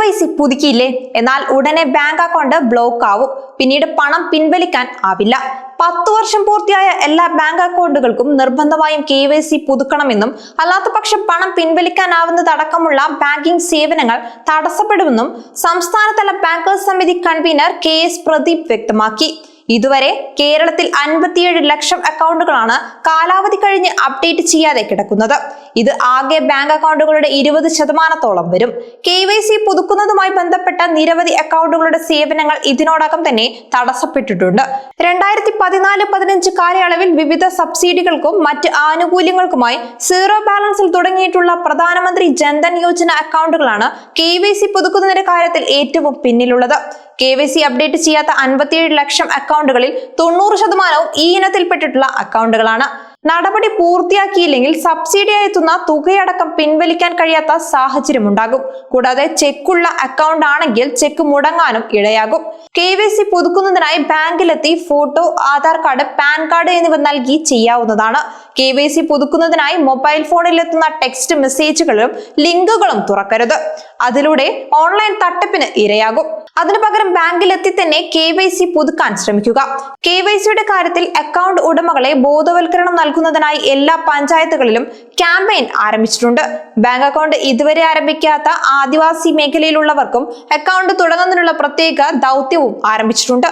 Y C പുതുക്കിയില്ലേ? എന്നാൽ ഉടനെ bank account block ആവും. പിന്നീട് പണം പിൻവലിക്കാൻ ആവില്ല. പത്തു വർഷം പൂർത്തിയായ എല്ലാ ബാങ്ക് അക്കൗണ്ടുകൾക്കും നിർബന്ധമായും കെ വൈ സി പുതുക്കണമെന്നും അല്ലാത്ത പക്ഷം പണം പിൻവലിക്കാനാവുന്നതടക്കമുള്ള ബാങ്കിംഗ് സേവനങ്ങൾ തടസ്സപ്പെടുമെന്നും സംസ്ഥാനതല ബാങ്കേഴ്സ് സമിതി കൺവീനർ കെ എസ് പ്രദീപ് വ്യക്തമാക്കി. ഇതുവരെ കേരളത്തിൽ അൻപത്തിയേഴ് ലക്ഷം അക്കൗണ്ടുകളാണ് കാലാവധി കഴിഞ്ഞ് അപ്ഡേറ്റ് ചെയ്യാതെ കിടക്കുന്നത്. ഇത് ആകെ ബാങ്ക് അക്കൗണ്ടുകളുടെ ഇരുപത് ശതമാനത്തോളം വരും. കെ വൈ സി പുതുക്കുന്നതുമായി ബന്ധപ്പെട്ട നിരവധി അക്കൗണ്ടുകളുടെ സേവനങ്ങൾ ഇതിനോടകം തന്നെ തടസ്സപ്പെട്ടിട്ടുണ്ട്. രണ്ടായിരത്തി പതിനാല് പതിനഞ്ച് കാലയളവിൽ വിവിധ സബ്സിഡികൾക്കും മറ്റ് ആനുകൂല്യങ്ങൾക്കുമായി സീറോ ബാലൻസിൽ തുടങ്ങിയിട്ടുള്ള പ്രധാനമന്ത്രി ജൻധൻ യോജന അക്കൗണ്ടുകളാണ് കെ വൈ സി പുതുക്കുന്നതിന്റെ കാര്യത്തിൽ ഏറ്റവും പിന്നിലുള്ളത്. കെ വൈ സി അപ്ഡേറ്റ് ചെയ്യാത്ത അൻപത്തിയേഴ് ലക്ഷം അക്കൗണ്ടുകളിൽ തൊണ്ണൂറ് ശതമാനവും ഈ ഇനത്തിൽപ്പെട്ടിട്ടുള്ള അക്കൗണ്ടുകളാണ്. നടപടി പൂർത്തിയാക്കിയില്ലെങ്കിൽ സബ്സിഡിയായി എത്തുന്ന തുകയടക്കം പിൻവലിക്കാൻ കഴിയാത്ത സാഹചര്യം ഉണ്ടാകും കൂടാതെ ചെക്കുള്ള അക്കൗണ്ട് ആണെങ്കിൽ ചെക്ക് മുടങ്ങാനും ഇടയാകും. കെ വൈ സി പുതുക്കുന്നതിനായി ബാങ്കിലെത്തി photo Aadhaar card PAN card എന്നിവ നൽകി ചെയ്യാവുന്നതാണ്. കെ വൈ സി പുതുക്കുന്നതിനായി മൊബൈൽ ഫോണിലെത്തുന്ന ടെക്സ്റ്റ് മെസ്സേജുകളും ലിങ്കുകളും തുറക്കരുത്. അതിലൂടെ ഓൺലൈൻ തട്ടിപ്പിന് ഇരയാകും. അതിനു പകരം ബാങ്കിലെത്തി തന്നെ കെ വൈ സി പുതുക്കാൻ ശ്രമിക്കുക. കെ വൈ സിയുടെ കാര്യത്തിൽ അക്കൗണ്ട് ഉടമകളെ ബോധവൽക്കരണം നൽകുന്നതിനായി എല്ലാ പഞ്ചായത്തുകളിലും ക്യാമ്പയിൻ ആരംഭിച്ചിട്ടുണ്ട്. ബാങ്ക് അക്കൗണ്ട് ഇതുവരെ ആരംഭിക്കാത്ത ആദിവാസി മേഖലയിലുള്ളവർക്കും അക്കൗണ്ട് തുടങ്ങുന്നതിനുള്ള പ്രത്യേക ദൗത്യവും ആരംഭിച്ചിട്ടുണ്ട്.